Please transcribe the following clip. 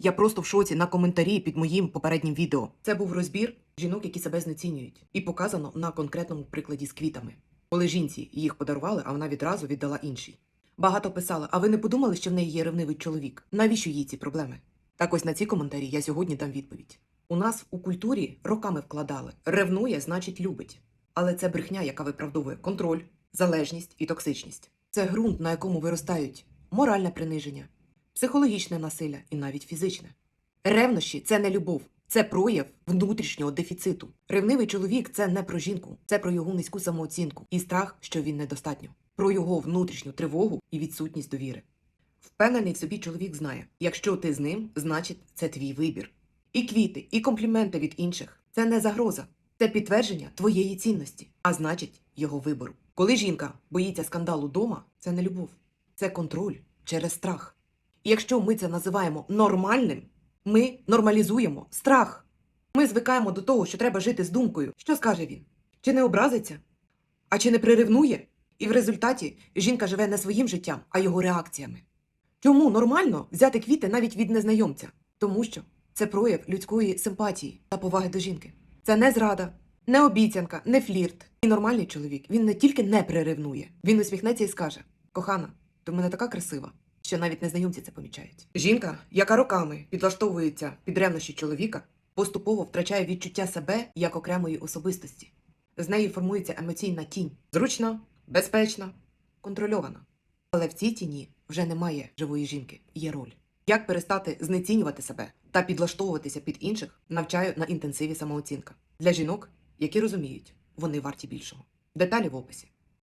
Я просто в шоці на коментарі під моїм попереднім відео. Це був розбір жінок, які себе знецінюють, і показано на конкретному прикладі з квітами. Коли жінці їх подарували, а вона відразу віддала іншій. Багато писали, а ви не подумали, що в неї є ревнивий чоловік? Навіщо їй ці проблеми? Так ось на ці коментарі я сьогодні дам відповідь. У нас у культурі роками вкладали ревнує, значить любить. Але це брехня, яка виправдовує контроль, залежність і токсичність. Це ґрунт, на якому виростають моральне приниження, психологічне насилля і навіть фізичне. Ревнощі це не любов, це прояв внутрішнього дефіциту. Ревнивий чоловік це не про жінку, це про його низьку самооцінку і страх, що він недостатньо, про його внутрішню тривогу і відсутність довіри. Впевнений в собі чоловік знає, якщо ти з ним, значить це твій вибір. І квіти, і компліменти від інших це не загроза, це підтвердження твоєї цінності, а значить його вибору. Коли жінка боїться скандалу дома, це не любов, це контроль через страх. І якщо ми це називаємо нормальним, ми нормалізуємо страх. Ми звикаємо до того, що треба жити з думкою. Що скаже він? Чи не образиться? А чи не приревнує? І в результаті жінка живе не своїм життям, а його реакціями. Чому нормально взяти квіти навіть від незнайомця? Тому що це прояв людської симпатії та поваги до жінки. Це не зрада, не обіцянка, не флірт. І нормальний чоловік він не тільки не приревнує, він усміхнеться і скаже: Кохана, ти в мене така красива, що навіть незнайомці це помічають. Жінка, яка роками підлаштовується під ревнощі чоловіка, поступово втрачає відчуття себе як окремої особистості. З неї формується емоційна тінь, зручна, безпечна, контрольована. Але в цій тіні вже немає живої жінки, є роль. Як перестати знецінювати себе та підлаштовуватися під інших, навчаю на інтенсиві самооцінка для жінок, які розуміють, вони варті більшого. Деталі в описі.